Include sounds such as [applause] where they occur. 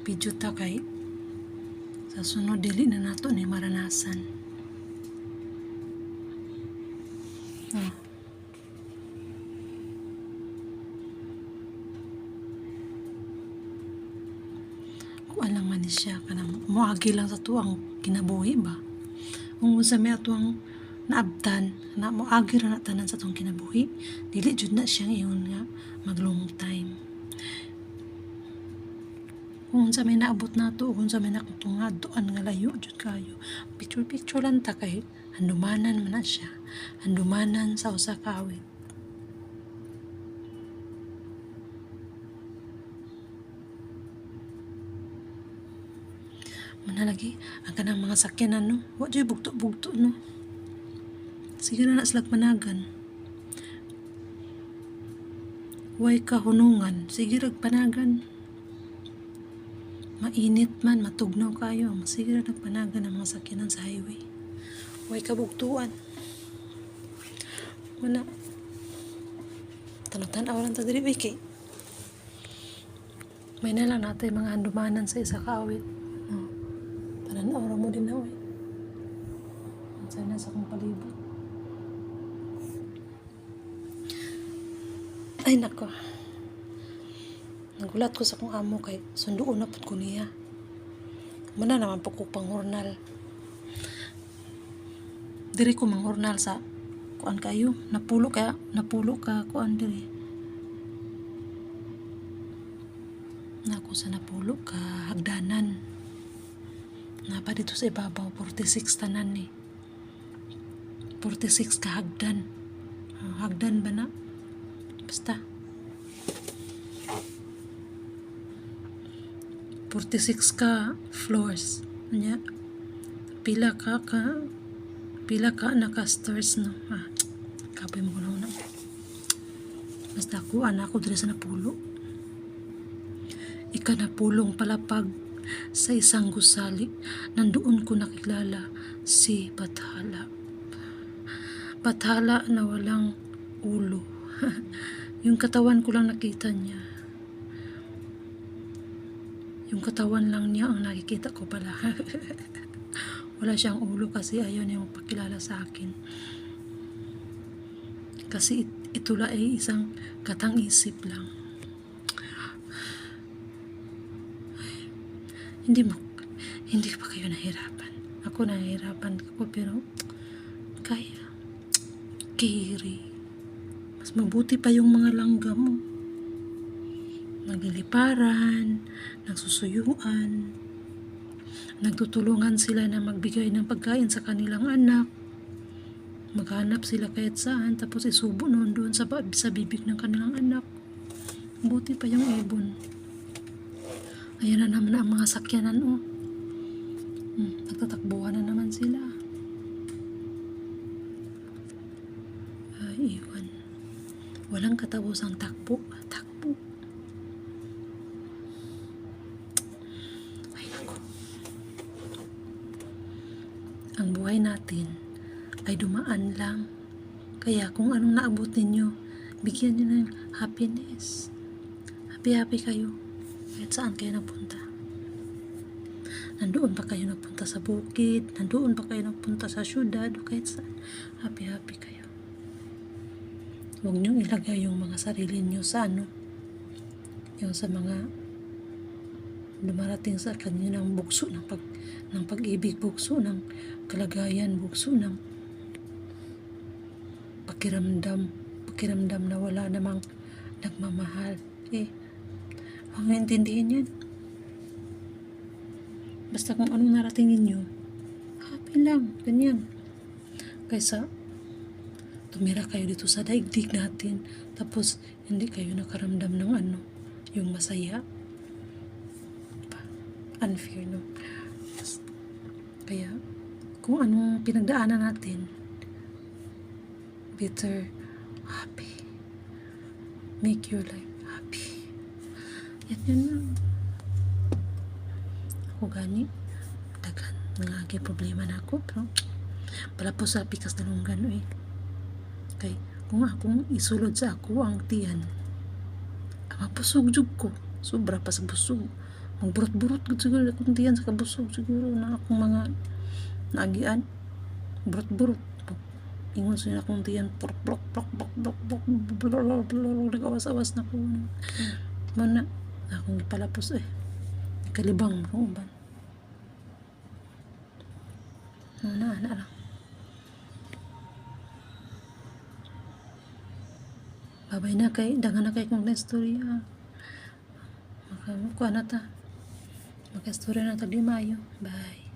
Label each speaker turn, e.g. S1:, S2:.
S1: video ta kay sa sunod dili na nato ni maranasan. Ah. Kung alam man siya kanang muagi lang sa tuang kinabuhi ba. Kung sa may atuang naabtan na muagi ra na tanan sa tuang kinabuhi, dili jud na siya ingon nga mag long time. Kung sa may naabot nato, kung sa may nakutungad, doan nga layo jud kayo. Picture picture lang ta kay handumanan man na siya. Handumanan sa usa ka awit. Manalagi, ang kanang mga sakyanan no, wa jud bugto-bugto no. Sige na na sila panagan. Way kahunungan, sige rag panagan. Mainit man, matugnaw kayo, sige ra nagpanagan ang mga sakyanan sa highway. Way kabugtuan. Mana, tanutan awalan ta diri kay may na lang natin mga handumanan sa isa kaawit. Oh. Tanan aura mo din na, oy. Sana sa kong palibot. Ay, nako. Nagulat ko sa kong amo kay sunduon na pud ko niya. Muna naman po ko panghurnal. Diri ko manghurnal sa kuan kayo. Napulo ka, napulo ka kuan diri. Nako sa napulo ka hagdanan. Napa dito sa ibabaw 46 tanan ni. 46 ka hagdan. Ah, hagdan ba na? Basta. 46 ka floors. Nya, pila ka ka pila ka naka stairs no. Ah, kapay mo ko na. Basta ako, anak ko diri sa napulo. Ika na pulong palapag sa isang gusali. Nandoon ko nakilala si Bathala. Bathala na walang ulo. [laughs] Yung katawan ko lang nakita niya. Yung katawan lang niya ang nakikita ko pala. [laughs] Wala siyang ulo kasi ayaw niya magpakilala sa akin. Kasi it- ito la ay isang katang-isip lang. Ay, hindi mo, hindi pa kayo nahirapan. Ako nahihirapan ako pero kaya. Kiri. Mas mabuti pa yung mga langga mo nagliliparan, nagsusuyuan, nagtutulungan sila na magbigay ng pagkain sa kanilang anak, maghanap sila kahit saan, tapos isubo noon doon sa, sa bibig ng kanilang anak. Buti pa yung ibon. Ayan na naman ang mga sakyanan, oh. Hmm, nagtatakbuhan na naman sila. Ay, iwan. Walang katapos ang takbo. Takbo. Ay, naku. Ang buhay natin ay dumaan lang. Kaya kung anong naabot ninyo, bigyan nyo ng happiness. Happy-happy kayo. Kahit saan kayo napunta. Nandoon pa kayo napunta sa bukid, nandoon pa kayo napunta sa syudad, o kahit saan. Happy-happy kayo. Huwag niyong ilagay yung mga sarili niyo sa ano, yung sa mga dumarating sa kanyo ng bugso ng pag ng pag-ibig bugso ng kalagayan bugso ng pakiramdam pakiramdam na wala namang nagmamahal. Eh huwag intindihin yan. Basta kung anong naratingin nyo happy lang ganyan. Kaysa tumira kayo dito sa daigdig natin tapos hindi kayo nakaramdam ng ano yung masaya unfair no? Kaya kung anong pinagdaanan natin better happy. Make your life happy. Yan yun lang. Ako gani dagan nga agi problema na ako pero pala po sa pikas na lunggan eh. Kay kung akong isulod sa ako ang tiyan ang mapusog jud ko. Sobra pa sa busog magburot-burot gud siguro akong tiyan sa kabusog siguro na akong mga naagian burot-burot. Ingon sa akong tiyan prok prok prok prok prok prok prok nagawas-awas na ko mo na akong gipalapos eh. Kalibang mo uban mo na ana lang. Babay na kay dangan na kay kong na istorya maka kuha na ta maka istorya na ta di mayo. Bye